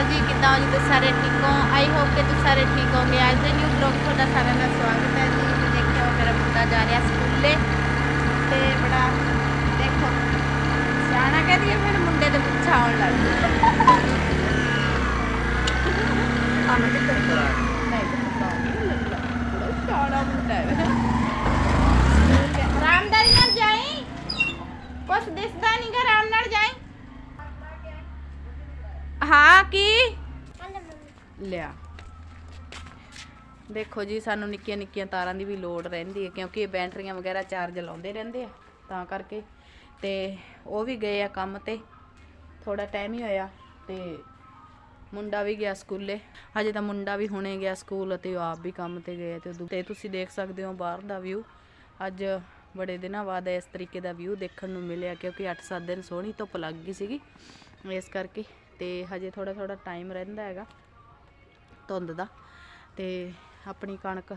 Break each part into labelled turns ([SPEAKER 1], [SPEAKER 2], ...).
[SPEAKER 1] ਅਕਾਲ ਜੀ, ਕਿੱਦਾਂ ਹੋ ਜੀ? ਤੁਸੀਂ ਸਾਰੇ ਠੀਕ ਹੋ? ਆਈ ਹੋਪ ਕਿ ਤੁਸੀਂ ਸਾਰੇ ਠੀਕ ਹੋਗੇ। ਅੱਜ ਦੇ ਨਿਊ ਬਲੌਗ ਤੁਹਾਡਾ ਸਾਰਿਆਂ ਦਾ ਸਵਾਗਤ ਹੈ ਜੀ। ਤੇ ਦੇਖਿਓ, ਮੇਰਾ ਮੁੰਡਾ ਜਾ ਰਿਹਾ ਸਕੂਲੇ। ਤੇ ਬੜਾ ਦੇਖੋ, ਸਿਆਣਾ ਕਹਦੀ ਹੈ ਮੇਰੇ ਮੁੰਡੇ ਦੇ ਪਿੱਛੇ ਆਉਣ ਲੱਗ ਗਿਆ ਆਮਨ ਦੇ ਕਰ ਨਹੀਂ ਬੜਾ ਸਿਆਣਾ ਮੁੰਡਾ ਹੈ ਰਾਮਦਾਰੀ ਨਾਲ ਜਾਈ ਕੁਛ ਦਿਸਦਾ ਨਹੀਂ ਗਾ ਰਾਮ ਨਾਲ ਜਾਈ ਹਾਂ ਕੀ ਲਿਆ। ਦੇਖੋ ਜੀ, ਸਾਨੂੰ ਨਿੱਕੀਆਂ ਨਿੱਕੀਆਂ ਤਾਰਾਂ ਦੀ ਵੀ ਲੋੜ ਰਹਿੰਦੀ ਹੈ, ਕਿਉਂਕਿ ਇਹ ਬੈਟਰੀਆਂ ਵਗੈਰਾ ਚਾਰਜ ਲਾਉਂਦੇ ਰਹਿੰਦੇ ਆ, ਤਾਂ ਕਰਕੇ। ਤੇ ਉਹ ਵੀ ਗਏ ਆ ਕੰਮ ਤੇ ਥੋੜਾ ਟਾਈਮ ਹੀ ਹੋਇਆ ਤੇ ਮੁੰਡਾ ਵੀ ਗਿਆ ਸਕੂਲੇ। ਹਜੇ ਤਾਂ ਮੁੰਡਾ ਵੀ ਹੁਣੇ ਗਿਆ ਸਕੂਲ ਅਤੇ ਉਹ ਆਪ ਵੀ ਕੰਮ ਤੇ ਗਏ ਤੇ ਉਦੋਂ- ਤੇ ਤੁਸੀਂ ਦੇਖ ਸਕਦੇ ਹੋ ਬਾਹਰ ਦਾ ਵਿਊ ਅੱਜ ਬੜੇ ਦਿਨਾਂ ਬਾਅਦ ਇਸ ਤਰੀਕੇ ਦਾ ਵਿਊ ਦੇਖਣ ਨੂੰ ਮਿਲਿਆ, ਕਿਉਂਕਿ 8-7 ਦਿਨ ਸੋਹਣੀ ਧੁੱਪ ਲੱਗ ਗਈ ਸੀਗੀ ਇਸ ਕਰਕੇ। ਤੇ ਹਜੇ ਥੋੜਾ ਥੋੜਾ ਟਾਈਮ ਰਹਿੰਦਾ ਹੈਗਾ। ਧੁੰਦ ਦਾ ਤੇ ਆਪਣੀ ਕਣਕ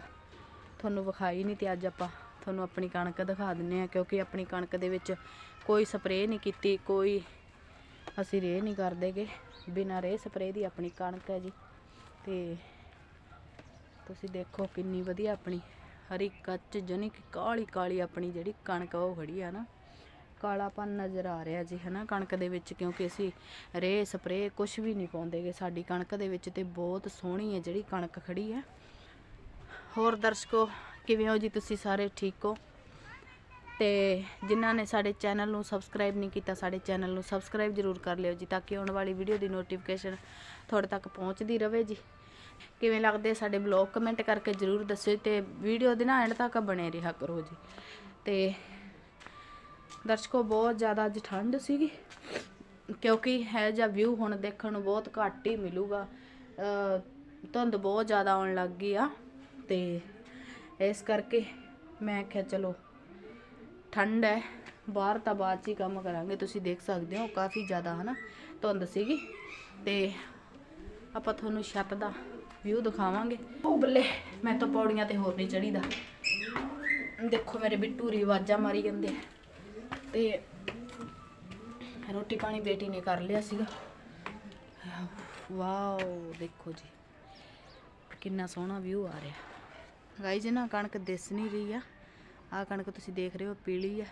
[SPEAKER 1] ਤੁਹਾਨੂੰ ਵਿਖਾਈ ਨਹੀਂ ਤੇ ਅੱਜ ਆਪਾਂ ਤੁਹਾਨੂੰ ਆਪਣੀ ਕਣਕ ਦਿਖਾ ਦਿੰਨੇ ਆ ਕਿਉਂਕਿ ਆਪਣੀ ਕਣਕ ਦੇ ਵਿੱਚ ਕੋਈ ਸਪਰੇਅ ਨਹੀਂ ਕੀਤੀ, ਕੋਈ ਅਸੀਂ ਰੇਹ ਨਹੀਂ ਕਰਦੇਗੇ, ਬਿਨਾਂ ਰੇਹ ਸਪਰੇਅ ਦੀ ਆਪਣੀ ਕਣਕ ਹੈ ਜੀ। ਤੇ ਤੁਸੀਂ ਦੇਖੋ ਕਿੰਨੀ ਵਧੀਆ ਆਪਣੀ ਹਰੀ ਕੱਚ ਜਨੀ ਕਿ ਕਾਲੀ ਕਾਲੀ ਆਪਣੀ ਜਿਹੜੀ ਕਣਕ ਉਹ ਖੜੀ ਆ ਨਾ। ਕਾਲਾਪਨ ਨਜ਼ਰ ਆ ਰਿਹਾ ਜੀ, ਹਨਾ, ਕਣਕ ਦੇ ਵਿੱਚ, ਕਿਉਂਕਿ ਅਸੀਂ ਰੇਹ, ਸਪਰੇਅ ਕੁਝ ਵੀ ਨਹੀਂ ਪਾਉਂਦੇਗੇ ਸਾਡੀ ਕਣਕ ਦੇ ਵਿੱਚ ਤੇ ਬਹੁਤ ਸੋਹਣੀ ਹੈ ਜਿਹੜੀ ਕਣਕ ਖੜੀ ਹੈ। ਹੋਰ ਦਰਸ਼ਕੋ, ਕਿਵੇਂ ਹੋ ਜੀ ਤੁਸੀਂ ਸਾਰੇ? ਠੀਕ ਹੋ? ਤੇ ਜਿਨ੍ਹਾਂ ਨੇ ਸਾਡੇ ਚੈਨਲ ਨੂੰ ਸਬਸਕ੍ਰਾਈਬ ਨਹੀਂ ਕੀਤਾ, ਸਾਡੇ ਚੈਨਲ ਨੂੰ ਸਬਸਕ੍ਰਾਈਬ ਜ਼ਰੂਰ ਕਰ ਲਿਓ ਜੀ, ਤਾਂ ਕਿ ਆਉਣ ਵਾਲੀ ਵੀਡੀਓ ਦੀ ਨੋਟੀਫਿਕੇਸ਼ਨ ਤੁਹਾਡੇ ਤੱਕ ਪਹੁੰਚਦੀ ਰਹੇ ਜੀ। ਕਿਵੇਂ ਲੱਗਦੇ ਸਾਡੇ ਬਲੌਗ? ਕਮੈਂਟ ਕਰਕੇ ਜ਼ਰੂਰ ਦੱਸਿਓ ਤੇ ਵੀਡੀਓ ਦੇ ਨਾ ਐਂਡ ਤੱਕ ਬਣੇ ਰਿਹਾ ਕਰੋ ਜੀ। ਤੇ ਦਰਸ਼ਕੋ, ਬਹੁਤ ਜ਼ਿਆਦਾ ਅੱਜ ਠੰਡ ਸੀਗੀ। ਕਿਉਂਕਿ ਹੈ ਜਾਂ ਵਿਊ ਹੁਣ ਦੇਖਣ ਨੂੰ ਬਹੁਤ ਘੱਟ ਹੀ ਮਿਲੂਗਾ। ਧੁੰਦ ਬਹੁਤ ਜ਼ਿਆਦਾ ਆਉਣ ਲੱਗ ਗਈ ਆ ਤੇ ਇਸ ਕਰਕੇ ਮੈਂ ਕਿਹਾ ਚਲੋ ਠੰਡ ਹੈ, ਬਾਹਰ ਤਾਂ ਬਾਅਦ 'ਚ ਹੀ ਕੰਮ ਕਰਾਂਗੇ। ਤੁਸੀਂ ਦੇਖ ਸਕਦੇ ਹੋ, ਕਾਫੀ ਜ਼ਿਆਦਾ ਹਨਾ ਧੁੰਦ ਸੀਗੀ। ਤੇ ਆਪਾਂ ਤੁਹਾਨੂੰ ਛੱਤ ਦਾ ਵਿਊ ਦਿਖਾਵਾਂਗੇ। ਉਹ ਬੱਲੇ, ਮੈਂ ਤਾਂ ਪੌੜੀਆਂ ਤੇ ਹੋਰ ਨਹੀਂ ਚੜੀਦਾ ਦੇਖੋ ਮੇਰੇ ਬਿੱਟੂ ਰੀ ਆਵਾਜ਼ਾਂ ਮਾਰੀ ਜਾਂਦੇ ਤੇ ਰੋਟੀ ਪਾਣੀ ਬੇਟੀ ਨੇ ਕਰ ਲਿਆ ਸੀਗਾ। ਵਾਓ, ਦੇਖੋ ਜੀ। ਕਿੰਨਾ ਸੋਹਣਾ ਵਿਊ ਆ ਰਿਹਾ। ਗਾਈਜ਼ ਨਾ ਕਣਕ ਦਿਸ ਨਹੀਂ ਰਹੀ ਆ। ਆ ਕਣਕ ਤੁਸੀਂ ਦੇਖ ਰਹੇ ਹੋ, ਪੀਲੀ ਆ।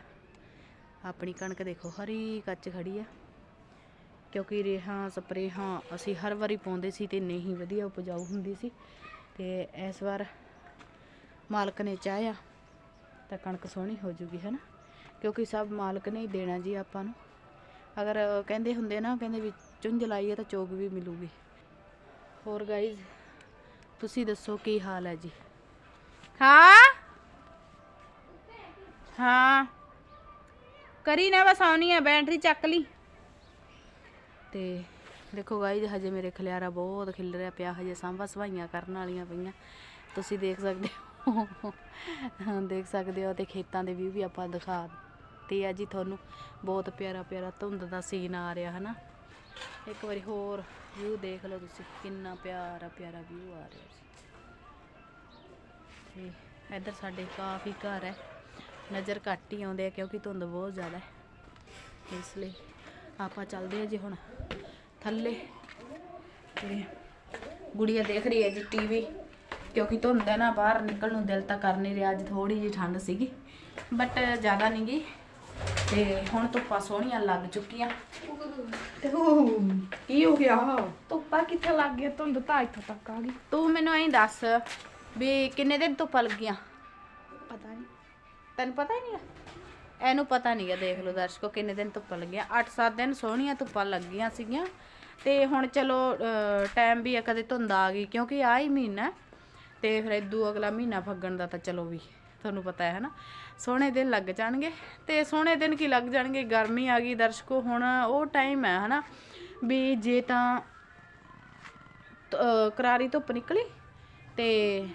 [SPEAKER 1] ਆਪਣੀ ਕਣਕ ਦੇਖੋ, ਹਰੀ ਕੱਚ ਖੜੀ ਆ। ਕਿਉਂਕਿ ਰੇਹਾਂ, ਸਪਰੇਹਾਂ ਅਸੀਂ ਹਰ ਵਾਰੀ ਪਾਉਂਦੇ ਸੀ ਤੇ ਨਹੀਂ ਵਧੀਆ ਉਪਜਾਊ ਹੁੰਦੀ ਸੀ। ਤੇ ਇਸ ਵਾਰ ਮਾਲਕ ਨੇ ਚਾਹਿਆ ਤਾਂ ਕਣਕ ਸੋਹਣੀ ਹੋ ਜੂਗੀ ਹੈ ਨਾ ਕਿਉਂਕਿ ਸਭ ਮਾਲਕ ਨੇ ਹੀ ਦੇਣਾ ਜੀ ਆਪਾਂ ਨੂੰ। ਅਗਰ ਕਹਿੰਦੇ ਹੁੰਦੇ ਨਾ, ਕਹਿੰਦੇ ਵੀ ਚੁੰਝ ਲਾਈਏ ਤਾਂ ਚੋਗ ਵੀ ਮਿਲੂਗੀ। ਹੋਰ ਗਾਈਜ਼ ਤੁਸੀਂ ਦੱਸੋ ਕੀ ਹਾਲ ਹੈ ਜੀ? ਹਾਂ? ਹਾਂ। ਕਰੀ ਨਾ ਬਸ, ਆਉਣੀ ਆ, ਬੈਟਰੀ ਚੱਕ ਲਈ। ਤੇ ਦੇਖੋ ਗਾਈਜ਼ ਹਜੇ ਮੇਰੇ ਖਲਿਆਰਾ ਬਹੁਤ ਖਿਲ ਰਿਹਾ ਪਿਆ, ਹਜੇ ਸਾਂਭਾ ਸਵਾਈਆਂ ਕਰਨ ਵਾਲੀਆਂ ਪਈਆਂ। ਤੁਸੀਂ ਦੇਖ ਸਕਦੇ ਹੋ, ਦੇਖ ਸਕਦੇ ਹੋ ਤੇ ਖੇਤਾਂ ਦੇ ਵਿਊ ਵੀ ਆਪਾਂ ਦਿਖਾ ਤੇ ਆ ਜੀ ਤੁਹਾਨੂੰ ਬਹੁਤ ਪਿਆਰਾ ਪਿਆਰਾ ਧੁੰਦ ਦਾ ਸੀਨ ਆ ਰਿਹਾ, ਹਨਾ? ਇੱਕ ਵਾਰੀ ਹੋਰ ਵਿਊ ਦੇਖ ਲਓ ਤੁਸੀਂ, ਕਿੰਨਾ ਪਿਆਰਾ ਪਿਆਰਾ ਵਿਊ ਆ ਰਿਹਾ ਜੀ ਤੇ ਇੱਧਰ ਸਾਡੇ ਕਾਫੀ ਘਰ ਹੈ, ਨਜ਼ਰ ਘੱਟ ਹੀ ਆਉਂਦੇ ਆ ਕਿਉਂਕਿ ਧੁੰਦ ਬਹੁਤ ਜ਼ਿਆਦਾ ਹੈ। ਇਸ ਲਈ ਆਪਾਂ ਚੱਲਦੇ ਆ ਜੀ ਹੁਣ ਥੱਲੇ। ਤੇ ਗੁੜੀਆ ਦੇਖ ਰਹੀ ਹੈ ਜੀ ਟੀਵੀ ਕਿਉਂਕਿ ਧੁੰਦ ਹੈ ਨਾ, ਬਾਹਰ ਨਿਕਲਣ ਨੂੰ ਦਿਲ ਤਾਂ ਕਰ ਨਹੀਂ ਰਿਹਾ, ਅੱਜ ਥੋੜੀ ਜਿਹੀ ਠੰਡ ਸੀਗੀ ਬਟ ਜ਼ਿਆਦਾ ਨਹੀਂ ਗੀ। ਤੇ ਹੁਣ ਧੁੱਪਾਂ ਸੋਹਣੀਆਂ ਲੱਗ ਚੁੱਕੀਆਂ। ਕੀ ਹੋ ਗਿਆ?
[SPEAKER 2] ਧੁੱਪਾਂ ਕਿੱਥੇ ਲੱਗ ਗਿਆ ਧੁੰਦ ਤਾਂ ਇੱਥੋਂ ਤੱਕ ਆ ਗਈ।
[SPEAKER 1] ਤੂੰ ਮੈਨੂੰ ਐਂ ਦੱਸ ਵੀ ਕਿੰਨੇ ਦਿਨ ਧੁੱਪਾਂ ਲੱਗੀਆਂ?
[SPEAKER 2] ਪਤਾ ਨਹੀਂ
[SPEAKER 1] ਤੈਨੂੰ ਪਤਾ ਹੀ ਨਹੀਂ ਇਹਨੂੰ ਪਤਾ ਨਹੀਂਗਾ ਦੇਖ ਲਓ ਦਰਸ਼ਕੋ ਕਿੰਨੇ ਦਿਨ ਧੁੱਪਾਂ ਲੱਗੀਆਂ। 8-7 ਦਿਨ ਸੋਹਣੀਆਂ ਧੁੱਪਾਂ ਲੱਗੀਆਂ ਸੀਗੀਆਂ। ਤੇ ਹੁਣ ਚਲੋ ਟਾਈਮ ਵੀ ਆ ਕਦੇ ਧੁੰਦ ਆ ਗਈ ਕਿਉਂਕਿ ਆ ਹੀ ਮਹੀਨਾ। ਤੇ ਫਿਰ ਇਦੂ ਅਗਲਾ ਮਹੀਨਾ ਫੱਗਣ ਦਾ ਤਾਂ ਚਲੋ ਵੀ। ਤੁਹਾਨੂੰ ਪਤਾ ਹੈ ਹਨਾ ਸੋਹਣੇ ਦਿਨ ਲੱਗ ਜਾਣਗੇ ਤੇ ਸੋਹਣੇ ਦਿਨ ਕੀ ਲੱਗ ਜਾਣਗੇ? ਗਰਮੀ ਆ ਗਈ ਦਰਸ਼ਕੋ, ਹੁਣ ਉਹ ਟਾਈਮ ਹੈ ਹਨਾ ਵੀ ਜੇ ਤਾਂ ਕਰਾਰੀ ਧੁੱਪ ਨਿਕਲੀ ਤੇ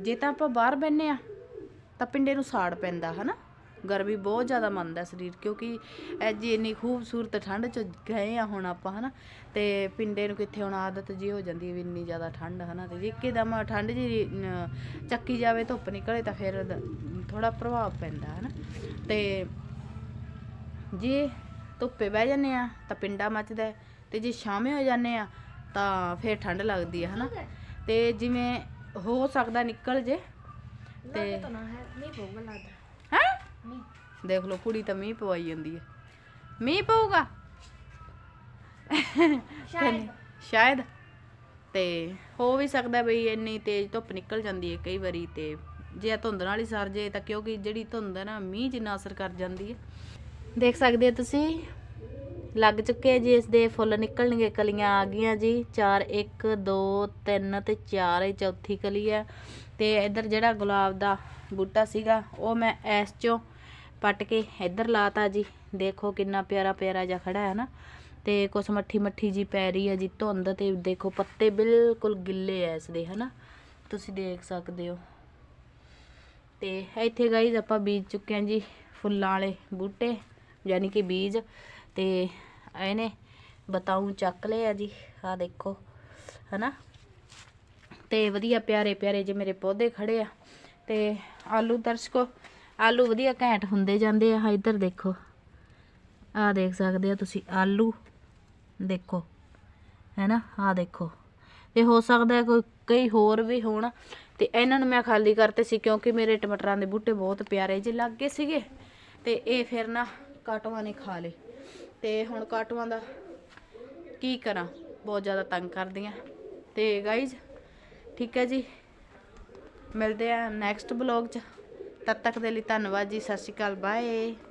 [SPEAKER 1] ਜੇ ਤਾਂ ਆਪਾਂ ਬਾਹਰ ਬੈਨੇ ਆ ਤਾਂ ਪਿੰਡੇ ਨੂੰ ਸਾੜ ਪੈਂਦਾ ਹਨਾ ਗਰਮੀ ਬਹੁਤ ਜ਼ਿਆਦਾ ਮੰਨਦਾ ਸਰੀਰ ਕਿਉਂਕਿ ਐਜੀ ਇੰਨੀ ਖੂਬਸੂਰਤ ਠੰਡ ਚ ਗਏ ਆ ਹੁਣ ਆਪਾਂ ਹਨਾ? ਤੇ ਪਿੰਡੇ ਨੂੰ ਕਿੱਥੇ ਹੁਣ ਆਦਤ ਜੀ ਹੋ ਜਾਂਦੀ ਵੀ ਇੰਨੀ ਜ਼ਿਆਦਾ ਠੰਡ ਹਨਾ? ਤੇ ਜੇ ਇੱਕਦਮ ਠੰਡ ਜੀ ਚੱਕੀ ਜਾਵੇ ਧੁੱਪ ਨਿਕਲੇ ਤਾਂ ਫਿਰ ਥੋੜਾ ਪ੍ਰਭਾਵ ਪੈਂਦਾ ਹਨਾ? ਤੇ ਜੇ ਧੁੱਪੇ ਬਹਿ ਜਾਂਦੇ ਆ ਤਾਂ ਪਿੰਡਾ ਮੱਚਦਾ ਤੇ ਜੇ ਸ਼ਾਮੇ ਹੋ ਜਾਂਦੇ ਆ ਤਾਂ ਫਿਰ ਠੰਡ ਲੱਗਦੀ ਹੈ ਹਨਾ? ਤੇ ਜਿਵੇਂ ਹੋ ਸਕਦਾ ਨਿਕਲ ਜੇ ਤੇ
[SPEAKER 2] ਤਾਂ ਨਾ ਹੈ ਨਹੀਂ ਪਊਗਾ ਲੱਗਦਾ।
[SPEAKER 1] ਦੇਖ ਲਓ ਕੁੜੀ ਤਾਂ ਮੀਂਹ ਪਵਾਈ ਜਾਂਦੀ ਹੈ। ਮੀਂਹ ਪਊਗਾ?
[SPEAKER 2] ਸ਼ਾਇਦ।
[SPEAKER 1] ਸ਼ਾਇਦ। ਤੇ ਹੋ ਵੀ ਸਕਦਾ ਬਈ ਇੰਨੀ ਤੇਜ਼ ਧੁੱਪ ਨਿਕਲ ਜਾਂਦੀ ਹੈ ਕਈ ਵਾਰੀ ਤੇ ਜੇ ਧੁੰਦ ਨਾਲ ਹੀ ਸਰ ਜੇ ਤਾਂ ਕਿਉਂਕਿ ਜਿਹੜੀ ਧੁੰਦ ਹੈ ਨਾ ਮੀਂਹ ਜਿੰਨਾ ਅਸਰ ਕਰ ਜਾਂਦੀ ਹੈ। ਦੇਖ ਸਕਦੇ ਹੋ ਤੁਸੀਂ? ਲੱਗ ਚੁੱਕੇ ਜੀ ਇਸ ਦੇ ਫੁੱਲ ਨਿਕਲਣਗੇ ਕਲੀਆਂ ਆ ਗਈਆਂ ਜੀ। 4 1 2 3 ਤੇ 4 ਇਹ ਚੌਥੀ ਕਲੀ ਹੈ। ਤੇ ਇੱਧਰ ਜਿਹੜਾ ਗੁਲਾਬ ਦਾ ਬੂਟਾ ਸੀਗਾ, ਉਹ ਮੈਂ ਐਸ ਚੋਂ ਪੱਟ ਕੇ ਇੱਧਰ ਲਾਤਾ ਜੀ। ਦੇਖੋ ਕਿੰਨਾ ਪਿਆਰਾ ਪਿਆਰਾ ਜਿਹਾ ਖੜਾ ਹੈ ਨਾ। ਤੇ ਕੁਛ ਮੱਠੀ ਮੱਠੀ ਜੀ ਪੈ ਰਹੀ ਹੈ ਜੀ ਧੁੰਦ ਤੇ। ਦੇਖੋ ਪੱਤੇ ਬਿਲਕੁਲ ਗਿੱਲੇ ਐ ਇਸ ਦੇ, ਹਨਾ। ਤੁਸੀਂ ਦੇਖ ਸਕਦੇ ਹੋ। ਤੇ ਇੱਥੇ ਗਾਈਜ਼ ਆਪਾਂ ਬੀਜ ਚੁੱਕੇ ਹਾਂ ਜੀ ਫੁੱਲਾਂ ਵਾਲੇ ਬੂਟੇ, ਯਾਨੀ ਕਿ ਬੀਜ। ਤੇ ਇਹਨੇ ਬਤਾਉ ਚੱਕ ਲਏ ਆ ਜੀ ਆ ਦੇਖੋ, ਹਨਾ। ਤੇ ਵਧੀਆ ਪਿਆਰੇ ਪਿਆਰੇ ਜੇ ਮੇਰੇ ਪੌਦੇ ਖੜੇ ਆ। ਤੇ ਆਲੂ ਦਰਸ਼ਕੋ, ਆਲੂ ਵਧੀਆ ਘੈਂਟ ਹੁੰਦੇ ਜਾਂਦੇ ਆ। ਇੱਧਰ ਦੇਖੋ ਆ ਦੇਖ ਸਕਦੇ ਆ ਤੁਸੀਂ, ਆਲੂ ਦੇਖੋ, ਹੈਨਾ? ਆ ਦੇਖੋ, ਤੇ ਹੋ ਸਕਦਾ ਕੋਈ, ਕਈ ਹੋਰ ਵੀ ਹੋਣ। ਤੇ ਇਹਨਾਂ ਨੂੰ ਮੈਂ ਖਾਲੀ ਕਰਤੇ ਸੀ ਕਿਉਂਕਿ ਮੇਰੇ ਟਮਾਟਰਾਂ ਦੇ ਬੂਟੇ ਬਹੁਤ ਪਿਆਰੇ ਜਿਹੇ ਲੱਗ ਸੀਗੇ। ਤੇ ਇਹ ਫਿਰ ਨਾ ਕਾਟਵਾਂ ਨੇ ਖਾ ਲਏ। ਤੇ ਹੁਣ ਕਾਟੂਆਂ ਦਾ ਕੀ ਕਰਾਂ? ਬਹੁਤ ਜ਼ਿਆਦਾ ਤੰਗ ਕਰਦੀਆਂ। ਤੇ ਗਾਈਜ਼ ਠੀਕ ਹੈ ਜੀ? ਮਿਲਦੇ ਆ ਨੈਕਸਟ ਬਲੌਗ 'ਚ। ਤਦ ਤੱਕ ਦੇ ਲਈ ਧੰਨਵਾਦ ਜੀ, ਸਤਿ ਸ਼੍ਰੀ ਅਕਾਲ ਬਾਏ